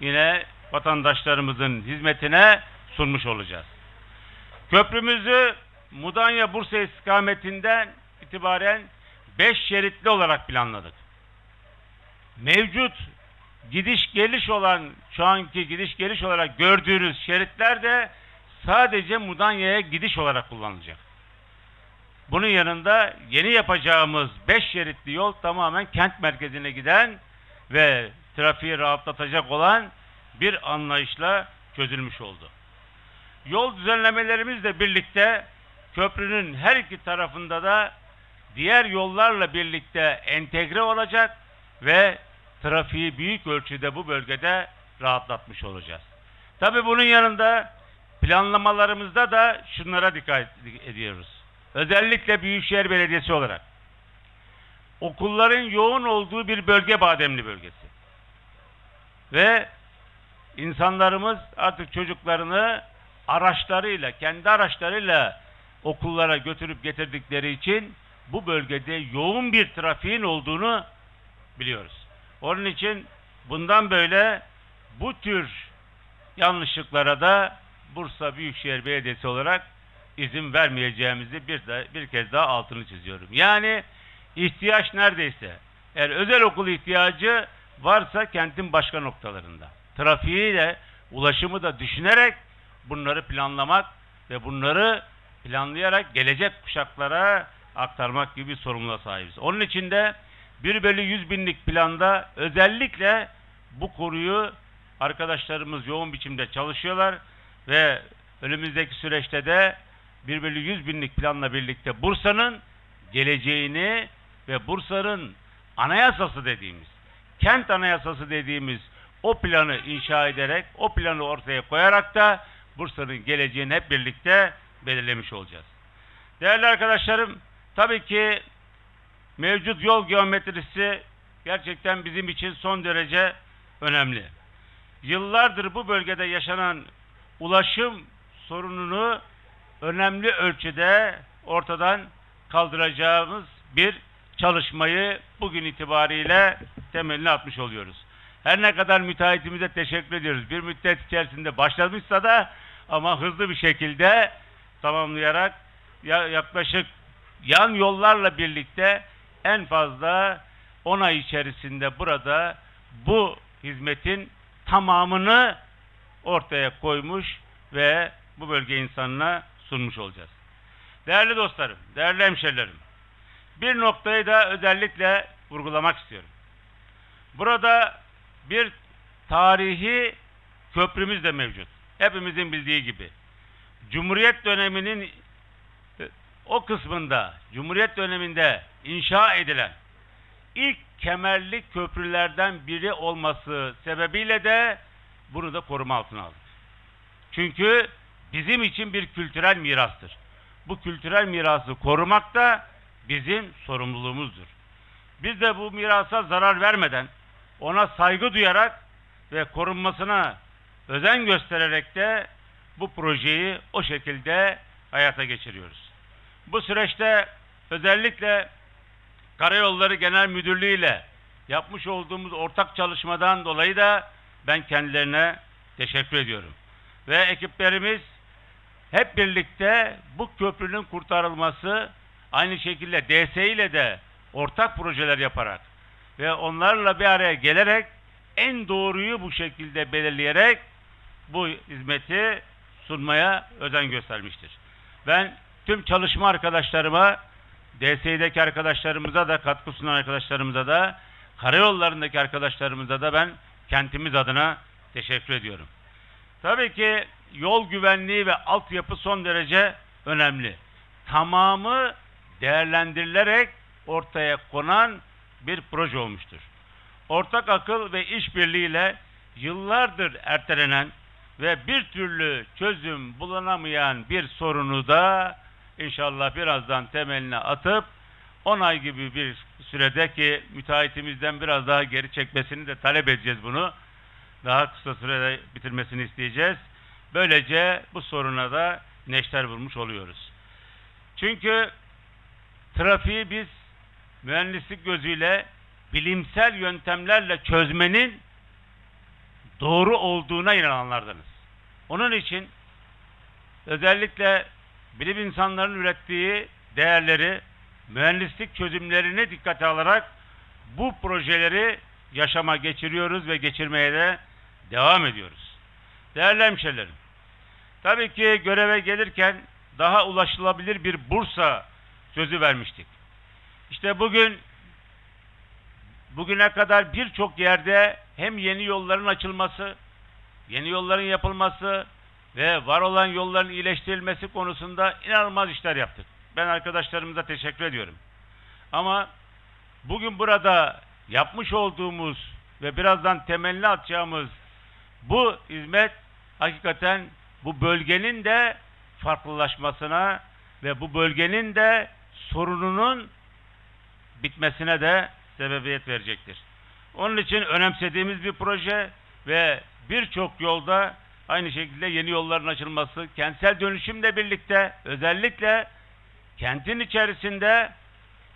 yine vatandaşlarımızın hizmetine sunmuş olacağız. Köprümüzü Mudanya Bursa istikametinden itibaren 5 şeritli olarak planladık. Mevcut gidiş geliş olan şu anki gidiş geliş olarak gördüğünüz şeritler de sadece Mudanya'ya gidiş olarak kullanılacak. Bunun yanında yeni yapacağımız 5 şeritli yol tamamen kent merkezine giden ve trafiği rahatlatacak olan bir anlayışla çözülmüş oldu. Yol düzenlemelerimizle birlikte köprünün her iki tarafında da diğer yollarla birlikte entegre olacak ve trafiği büyük ölçüde bu bölgede rahatlatmış olacağız. Tabii bunun yanında planlamalarımızda da şunlara dikkat ediyoruz. Özellikle Büyükşehir Belediyesi olarak okulların yoğun olduğu bir bölge Bademli bölgesi. Ve insanlarımız artık çocuklarını araçlarıyla, kendi araçlarıyla okullara götürüp getirdikleri için bu bölgede yoğun bir trafiğin olduğunu biliyoruz. Onun için bundan böyle bu tür yanlışlıklara da Bursa Büyükşehir Belediyesi olarak izin vermeyeceğimizi bir de bir kez daha altını çiziyorum. Yani ihtiyaç neredeyse eğer özel okul ihtiyacı varsa kentin başka noktalarında. Trafiği de ulaşımı da düşünerek bunları planlamak ve bunları planlayarak gelecek kuşaklara aktarmak gibi bir sorumluluğa sahibiz. Onun için de 1 bölü 100 binlik planda özellikle bu konuyu arkadaşlarımız yoğun biçimde çalışıyorlar ve önümüzdeki süreçte de 1 bölü 100 binlik planla birlikte Bursa'nın geleceğini ve Bursa'nın anayasası dediğimiz, kent anayasası dediğimiz o planı inşa ederek, o planı ortaya koyarak da Bursa'nın geleceğini hep birlikte belirlemiş olacağız. Değerli arkadaşlarım, tabii ki mevcut yol geometrisi gerçekten bizim için son derece önemli. Yıllardır bu bölgede yaşanan ulaşım sorununu önemli ölçüde ortadan kaldıracağımız bir çalışmayı bugün itibariyle temelini atmış oluyoruz. Her ne kadar müteahhitimize teşekkür ediyoruz. Bir müddet içerisinde başlamışsa da ama hızlı bir şekilde tamamlayarak ya- yaklaşık yan yollarla birlikte en fazla 10 ay içerisinde burada bu hizmetin tamamını ortaya koymuş ve bu bölge insanına sunmuş olacağız. Değerli dostlarım, değerli hemşerilerim, bir noktayı da özellikle vurgulamak istiyorum. Burada bir tarihi köprümüz de mevcut. Hepimizin bildiği gibi. Cumhuriyet döneminin e, o kısmında, Cumhuriyet döneminde inşa edilen ilk kemerli köprülerden biri olması sebebiyle de bunu da koruma altına aldık. Çünkü bizim için bir kültürel mirastır. Bu kültürel mirası korumak da bizim sorumluluğumuzdur. Biz de bu mirasa zarar vermeden, ona saygı duyarak ve korunmasına özen göstererek de bu projeyi o şekilde hayata geçiriyoruz. Bu süreçte özellikle Karayolları Genel Müdürlüğü ile yapmış olduğumuz ortak çalışmadan dolayı da ben kendilerine teşekkür ediyorum. Ve ekiplerimiz hep birlikte bu köprünün kurtarılması aynı şekilde DS ile de ortak projeler yaparak ve onlarla bir araya gelerek en doğruyu bu şekilde belirleyerek bu hizmeti sunmaya özen göstermiştir. Ben tüm çalışma arkadaşlarıma, DSİ'deki arkadaşlarımıza da, katkı sunan arkadaşlarımıza da, karayollarındaki arkadaşlarımıza da ben kentimiz adına teşekkür ediyorum. Tabii ki yol güvenliği ve altyapı son derece önemli. Tamamı değerlendirilerek ortaya konan bir proje olmuştur. Ortak akıl ve işbirliğiyle yıllardır ertelenen ve bir türlü çözüm bulunamayan bir sorunu da inşallah birazdan temeline atıp 10 ay gibi bir sürede ki müteahhitimizden biraz daha geri çekmesini de talep edeceğiz bunu. Daha kısa sürede bitirmesini isteyeceğiz. Böylece bu soruna da neşter vurmuş oluyoruz. Çünkü trafiği biz mühendislik gözüyle bilimsel yöntemlerle çözmenin doğru olduğuna inananlardanız. Onun için özellikle bilim insanlarının ürettiği değerleri, mühendislik çözümlerini dikkate alarak bu projeleri yaşama geçiriyoruz ve geçirmeye de devam ediyoruz. Değerli hemşehrilerim, tabii ki göreve gelirken daha ulaşılabilir bir Bursa sözü vermiştik. İşte bugün bugüne kadar birçok yerde hem yeni yolların açılması, yeni yolların yapılması ve var olan yolların iyileştirilmesi konusunda inanılmaz işler yaptık. Ben arkadaşlarımıza teşekkür ediyorum. Ama bugün burada yapmış olduğumuz ve birazdan temelini atacağımız bu hizmet hakikaten bu bölgenin de farklılaşmasına ve bu bölgenin de sorununun bitmesine de sebebiyet verecektir. Onun için önemsediğimiz bir proje ve birçok yolda aynı şekilde yeni yolların açılması, kentsel dönüşümle birlikte özellikle kentin içerisinde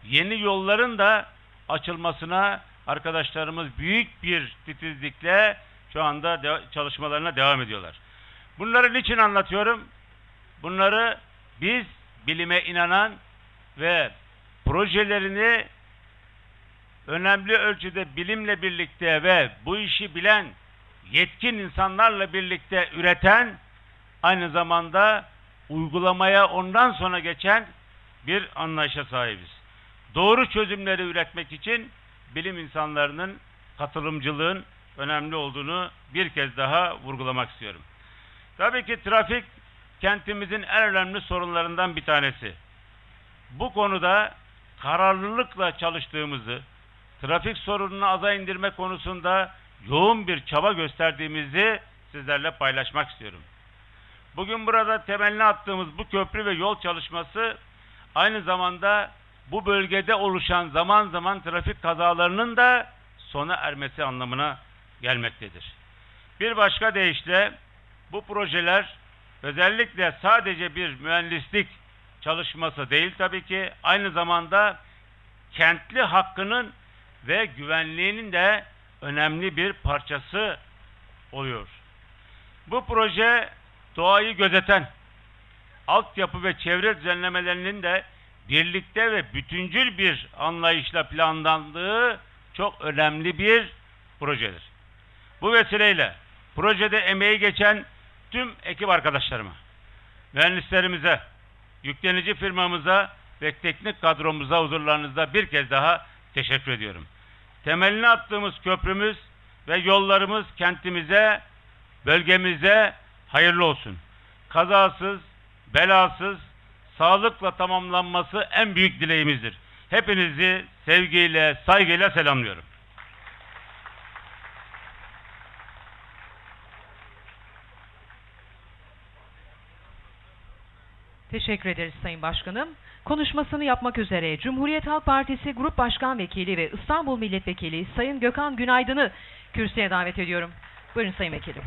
yeni yolların da açılmasına arkadaşlarımız büyük bir titizlikle şu anda de- çalışmalarına devam ediyorlar. Bunları niçin anlatıyorum? Bunları biz bilime inanan ve projelerini önemli ölçüde bilimle birlikte ve bu işi bilen yetkin insanlarla birlikte üreten aynı zamanda uygulamaya ondan sonra geçen bir anlayışa sahibiz. Doğru çözümleri üretmek için bilim insanlarının katılımcılığın önemli olduğunu bir kez daha vurgulamak istiyorum. Tabii ki trafik kentimizin en önemli sorunlarından bir tanesi. Bu konuda kararlılıkla çalıştığımızı, trafik sorununu aza indirme konusunda yoğun bir çaba gösterdiğimizi sizlerle paylaşmak istiyorum. Bugün burada temelini attığımız bu köprü ve yol çalışması aynı zamanda bu bölgede oluşan zaman zaman trafik kazalarının da sona ermesi anlamına gelmektedir. Bir başka deyişle bu projeler özellikle sadece bir mühendislik çalışması değil tabii ki aynı zamanda kentli hakkının ve güvenliğinin de önemli bir parçası oluyor. Bu proje doğayı gözeten, altyapı ve çevre düzenlemelerinin de birlikte ve bütüncül bir anlayışla planlandığı çok önemli bir projedir. Bu vesileyle projede emeği geçen tüm ekip arkadaşlarıma, mühendislerimize, yüklenici firmamıza ve teknik kadromuza huzurlarınızda bir kez daha teşekkür ediyorum. Temelini attığımız köprümüz ve yollarımız kentimize, bölgemize hayırlı olsun. Kazasız, belasız, sağlıkla tamamlanması en büyük dileğimizdir. Hepinizi sevgiyle, saygıyla selamlıyorum. Teşekkür ederiz Sayın Başkanım. Konuşmasını yapmak üzere Cumhuriyet Halk Partisi Grup Başkan Vekili ve İstanbul Milletvekili Sayın Gökhan Günaydın'ı kürsüye davet ediyorum. Buyurun Sayın Vekilim.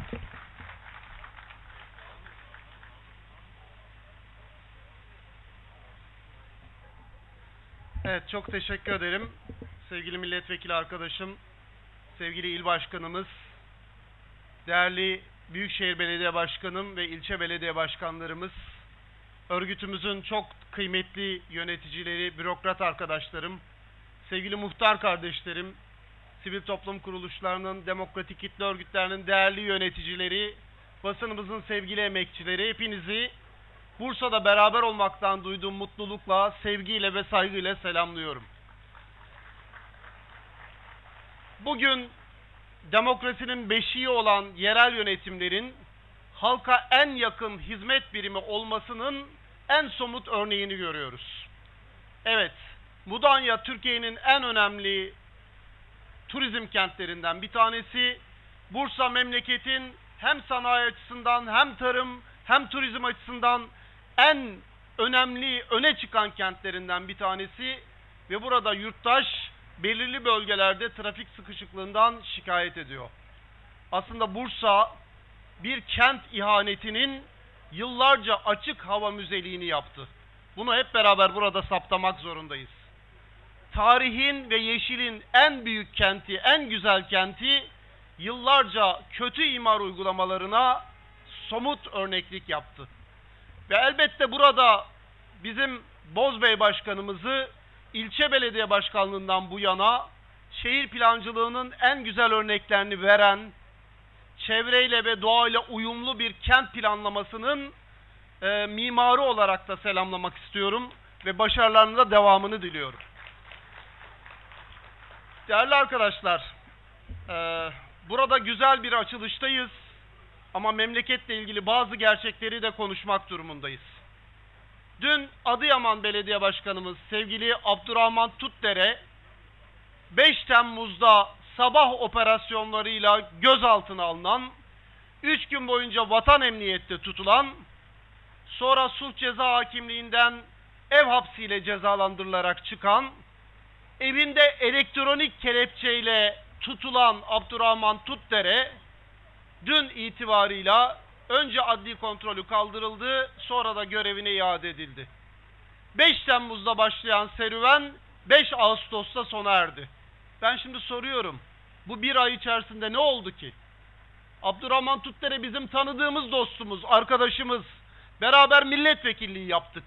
Evet çok teşekkür ederim. Sevgili milletvekili arkadaşım, sevgili il başkanımız, değerli Büyükşehir Belediye Başkanım ve ilçe belediye başkanlarımız, örgütümüzün çok kıymetli yöneticileri, bürokrat arkadaşlarım, sevgili muhtar kardeşlerim, sivil toplum kuruluşlarının, demokratik kitle örgütlerinin değerli yöneticileri, basınımızın sevgili emekçileri, hepinizi Bursa'da beraber olmaktan duyduğum mutlulukla, sevgiyle ve saygıyla selamlıyorum. Bugün demokrasinin beşiği olan yerel yönetimlerin halka en yakın hizmet birimi olmasının en somut örneğini görüyoruz. Evet, Mudanya Türkiye'nin en önemli turizm kentlerinden bir tanesi. Bursa memleketin hem sanayi açısından hem tarım hem turizm açısından en önemli öne çıkan kentlerinden bir tanesi ve burada yurttaş belirli bölgelerde trafik sıkışıklığından şikayet ediyor. Aslında Bursa bir kent ihanetinin yıllarca açık hava müzeliğini yaptı. Bunu hep beraber burada saptamak zorundayız. Tarihin ve yeşilin en büyük kenti, en güzel kenti yıllarca kötü imar uygulamalarına somut örneklik yaptı. Ve elbette burada bizim Bozbey Başkanımızı ilçe belediye başkanlığından bu yana şehir plancılığının en güzel örneklerini veren, çevreyle ve doğayla uyumlu bir kent planlamasının e, mimarı olarak da selamlamak istiyorum ve başarılarının da devamını diliyorum. Değerli arkadaşlar, e, burada güzel bir açılıştayız ama memleketle ilgili bazı gerçekleri de konuşmak durumundayız. Dün Adıyaman Belediye Başkanımız sevgili Abdurrahman Tutdere 5 Temmuz'da sabah operasyonlarıyla gözaltına alınan, 3 gün boyunca vatan emniyette tutulan, sonra sulh ceza hakimliğinden ev hapsiyle cezalandırılarak çıkan, evinde elektronik kelepçeyle tutulan Abdurrahman Tutdere, dün itibarıyla önce adli kontrolü kaldırıldı, sonra da görevine iade edildi. 5 Temmuz'da başlayan serüven 5 Ağustos'ta sona erdi. Ben şimdi soruyorum, bu bir ay içerisinde ne oldu ki? Abdurrahman Tutdere bizim tanıdığımız dostumuz, arkadaşımız. Beraber milletvekilliği yaptık.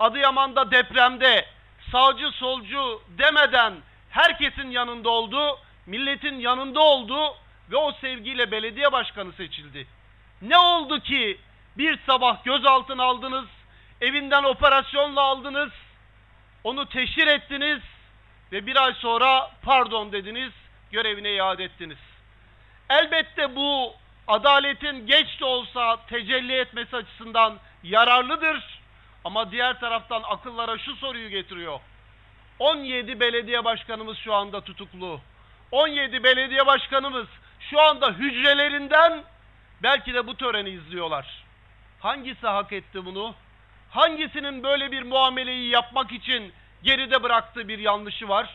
Adıyaman'da depremde sağcı solcu demeden herkesin yanında oldu, milletin yanında oldu ve o sevgiyle belediye başkanı seçildi. Ne oldu ki bir sabah gözaltına aldınız, evinden operasyonla aldınız, onu teşhir ettiniz ve bir ay sonra pardon dediniz, görevine iade ettiniz. Elbette bu adaletin geç de olsa tecelli etmesi açısından yararlıdır. Ama diğer taraftan akıllara şu soruyu getiriyor. 17 belediye başkanımız şu anda tutuklu. 17 belediye başkanımız şu anda hücrelerinden belki de bu töreni izliyorlar. Hangisi hak etti bunu? Hangisinin böyle bir muameleyi yapmak için geride bıraktığı bir yanlışı var?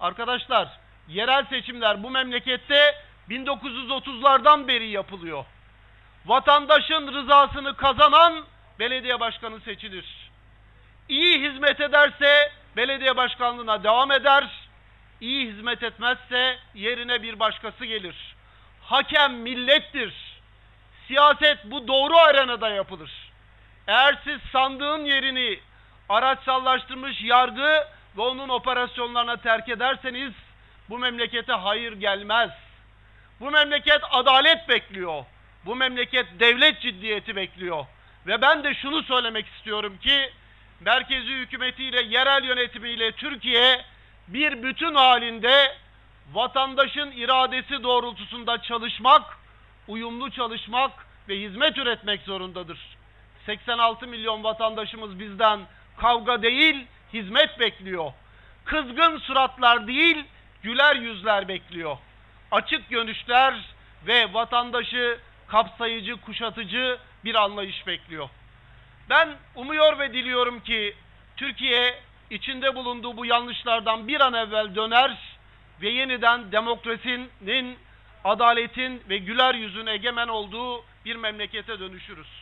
Arkadaşlar, yerel seçimler bu memlekette 1930'lardan beri yapılıyor. Vatandaşın rızasını kazanan belediye başkanı seçilir. İyi hizmet ederse belediye başkanlığına devam eder. İyi hizmet etmezse yerine bir başkası gelir. Hakem millettir. Siyaset bu doğru arenada yapılır. Eğer siz sandığın yerini araçsallaştırmış yargı ve onun operasyonlarına terk ederseniz bu memlekete hayır gelmez. Bu memleket adalet bekliyor. Bu memleket devlet ciddiyeti bekliyor. Ve ben de şunu söylemek istiyorum ki merkezi hükümetiyle, yerel yönetimiyle Türkiye bir bütün halinde vatandaşın iradesi doğrultusunda çalışmak, uyumlu çalışmak ve hizmet üretmek zorundadır. 86 milyon vatandaşımız bizden kavga değil, hizmet bekliyor. Kızgın suratlar değil, güler yüzler bekliyor. Açık görüşler ve vatandaşı kapsayıcı, kuşatıcı bir anlayış bekliyor. Ben umuyor ve diliyorum ki Türkiye içinde bulunduğu bu yanlışlardan bir an evvel döner ve yeniden demokrasinin, adaletin ve güler yüzün egemen olduğu bir memlekete dönüşürüz.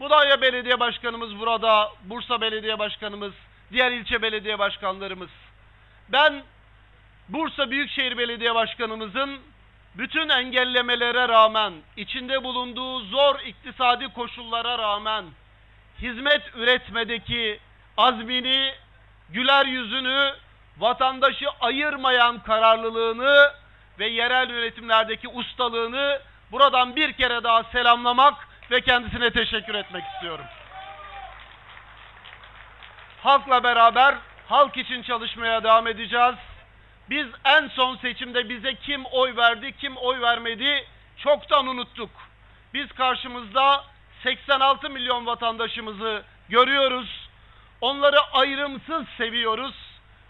Budanya Belediye Başkanımız burada, Bursa Belediye Başkanımız, diğer ilçe belediye başkanlarımız. Ben Bursa Büyükşehir Belediye Başkanımızın bütün engellemelere rağmen, içinde bulunduğu zor iktisadi koşullara rağmen hizmet üretmedeki azmini, güler yüzünü, vatandaşı ayırmayan kararlılığını ve yerel yönetimlerdeki ustalığını buradan bir kere daha selamlamak ve kendisine teşekkür etmek istiyorum. Halkla beraber halk için çalışmaya devam edeceğiz. Biz en son seçimde bize kim oy verdi, kim oy vermedi çoktan unuttuk. Biz karşımızda 86 milyon vatandaşımızı görüyoruz. Onları ayrımsız seviyoruz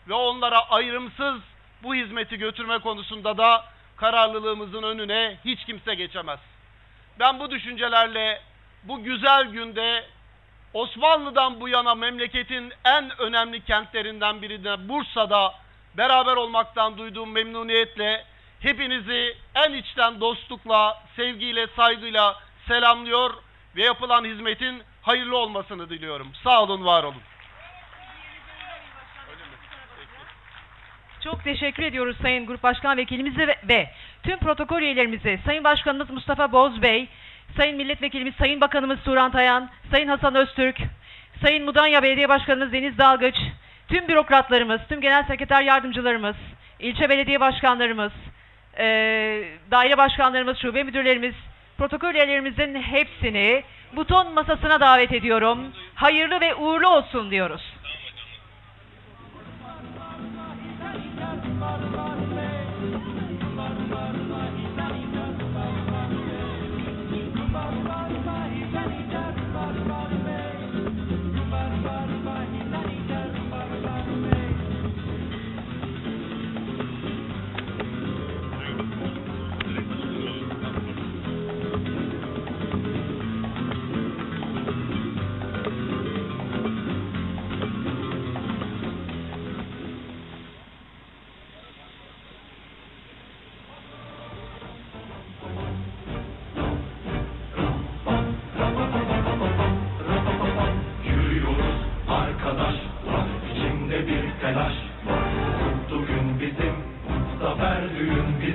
ve onlara ayrımsız bu hizmeti götürme konusunda da kararlılığımızın önüne hiç kimse geçemez. Ben bu düşüncelerle bu güzel günde Osmanlı'dan bu yana memleketin en önemli kentlerinden birine Bursa'da beraber olmaktan duyduğum memnuniyetle hepinizi en içten dostlukla, sevgiyle, saygıyla selamlıyor ve yapılan hizmetin hayırlı olmasını diliyorum. Sağ olun, var olun. Çok teşekkür ediyoruz Sayın Grup Başkan Vekilimize ve, tüm protokol üyelerimizi, Sayın Başkanımız Mustafa Bozbey, Sayın Milletvekilimiz Sayın Bakanımız Turan Tayan, Sayın Hasan Öztürk, Sayın Mudanya Belediye Başkanımız Deniz Dalgıç, tüm bürokratlarımız, tüm genel sekreter yardımcılarımız, ilçe belediye başkanlarımız, eee, daire başkanlarımız, şube müdürlerimiz, protokol üyelerimizin hepsini buton masasına davet ediyorum. Hayırlı ve uğurlu olsun diyoruz. Bizim Zafer düğün bizim